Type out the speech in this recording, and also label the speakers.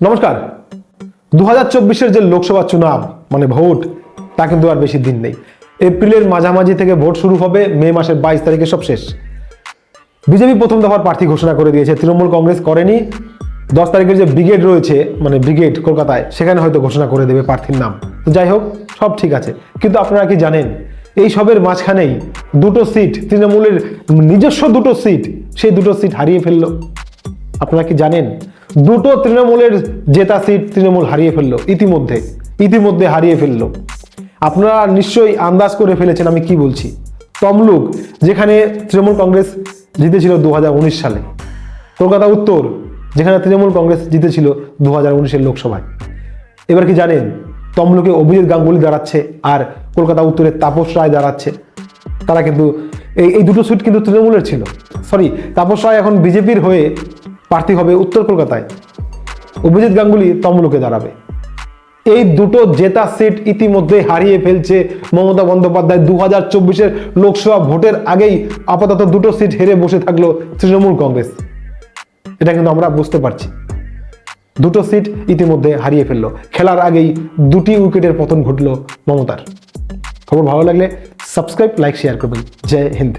Speaker 1: নমস্কার। দু হাজার চব্বিশের যে লোকসভা চুনাব মানে ভোট, তা কিন্তু আর বেশি দিন নেই। এপ্রিলের মাঝামাঝি থেকে ভোট শুরু হবে মে মাসের বাইশ তারিখে সব শেষ। বিজেপি প্রথম দফার প্রার্থী ঘোষণা করে দিয়েছে, তৃণমূল কংগ্রেস করেনি। দশ তারিখের যে ব্রিগেড রয়েছে মানে ব্রিগেড কলকাতায়, সেখানে হয়তো ঘোষণা করে দেবে প্রার্থীর নাম। তো যাই হোক, সব ঠিক আছে। কিন্তু আপনারা কি জানেন, এই সবের মাঝখানেই দুটো সিট, তৃণমূলের নিজস্ব দুটো সিট, সেই দুটো সিট হারিয়ে ফেলল। আপনারা কি জানেন দুটো তৃণমূলের জেতা সিট তৃণমূল হারিয়ে ফেলল ইতিমধ্যে ইতিমধ্যে হারিয়ে ফেলল। আপনারা নিশ্চয়ই আন্দাজ করে ফেলেছেন আমি কি বলছি। তমলুক, যেখানে তৃণমূল কংগ্রেস জিতেছিল দুহাজার উনিশ সালে। কলকাতা উত্তর, যেখানে তৃণমূল কংগ্রেস জিতেছিল দু হাজার উনিশের লোকসভায়। এবার কি জানেন, তমলুকে অভিজিৎ গাঙ্গুলি দাঁড়াচ্ছে আর কলকাতা উত্তরে তাপস রায় দাঁড়াচ্ছে। তারা কিন্তু, এই এই দুটো সিট কিন্তু তৃণমূলের ছিল। সরি তাপস রায় এখন বিজেপির হয়ে প্রার্থী হবে উত্তর কলকাতায়। অভিজিৎ গাঙ্গুলি তমলুকে দাঁড়াবে। এই দুটো জেতা সিট ইতিমধ্যে হারিয়ে ফেলছে মমতা বন্দ্যোপাধ্যায়। দু হাজার চব্বিশের লোকসভা ভোটের আগেই আপাতত দুটো সিট হেরে বসে থাকল তৃণমূল কংগ্রেস। এটা কিন্তু আমরা বুঝতে পারছি। দুটো সিট ইতিমধ্যে হারিয়ে ফেলল। খেলার আগেই দুটি উইকেটের পতন ঘটলো মমতার। খবর ভালো লাগলে সাবস্ক্রাইব লাইক শেয়ার করবেন। জয় হিন্দ।